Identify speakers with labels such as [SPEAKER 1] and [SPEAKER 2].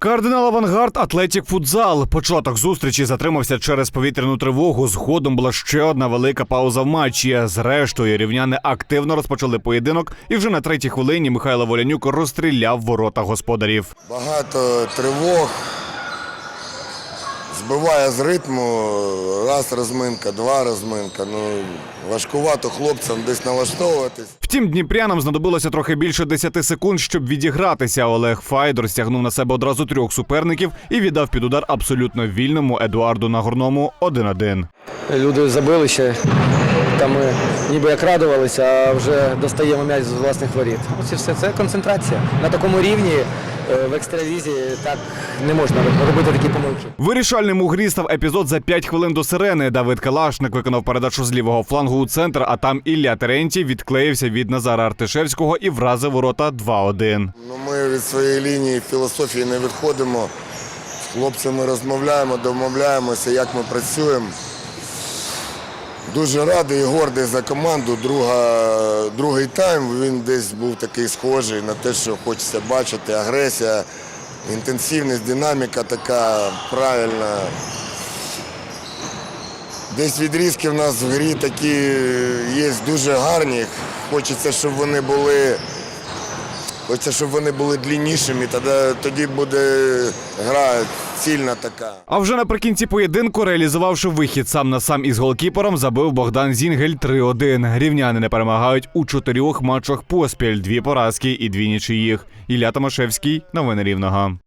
[SPEAKER 1] Кардинал Авангард Атлетік Футзал. Початок зустрічі затримався через повітряну тривогу. Згодом була ще одна велика пауза в матчі. Зрештою, рівняни активно розпочали поєдинок, і вже на третій хвилині Михайло Волянюк розстріляв ворота господарів.
[SPEAKER 2] Багато тривог. Збиває з ритму. Раз розминка, два розминка. Ну, важкувато хлопцям десь налаштовуватись.
[SPEAKER 1] Втім, дніпрянам знадобилося трохи більше 10 секунд, щоб відігратися. Олег Файдор стягнув на себе одразу трьох суперників і віддав під удар абсолютно вільному Едуарду Нагорному 1-1.
[SPEAKER 3] Люди забили ще. Там ми ніби як радувалися, а вже достаємо м'яч з власних воріт. Ось і все. Це концентрація. На такому рівні в екстралізі так не можна робити такі помилки.
[SPEAKER 1] Вирішальним у грі став епізод за 5 хвилин до сирени. Давид Калашник виконав передачу з лівого флангу у центр, а там Ілля Терентій відклеївся від Назара Артишевського і вразив ворота 2-1.
[SPEAKER 2] Ну, ми від своєї лінії філософії не відходимо. З хлопцями розмовляємо, домовляємося, як ми працюємо. Дуже радий і гордий за команду. Друга, другий тайм він десь був такий схожий на те, що хочеться бачити. Агресія, інтенсивність, динаміка така правильна. Десь відрізки в нас в грі такі є дуже гарні. Хочеться, щоб вони були. Хочеться, щоб вони були длиннішими, тоді, тоді буде гра цільна така.
[SPEAKER 1] А вже наприкінці поєдинку, реалізувавши вихід сам на сам із голкіпером, забив Богдан Зінгель 3-1. Рівняни не перемагають у чотирьох матчах поспіль: дві поразки і дві нічиїх. Ілля Томашевський, новини рівного.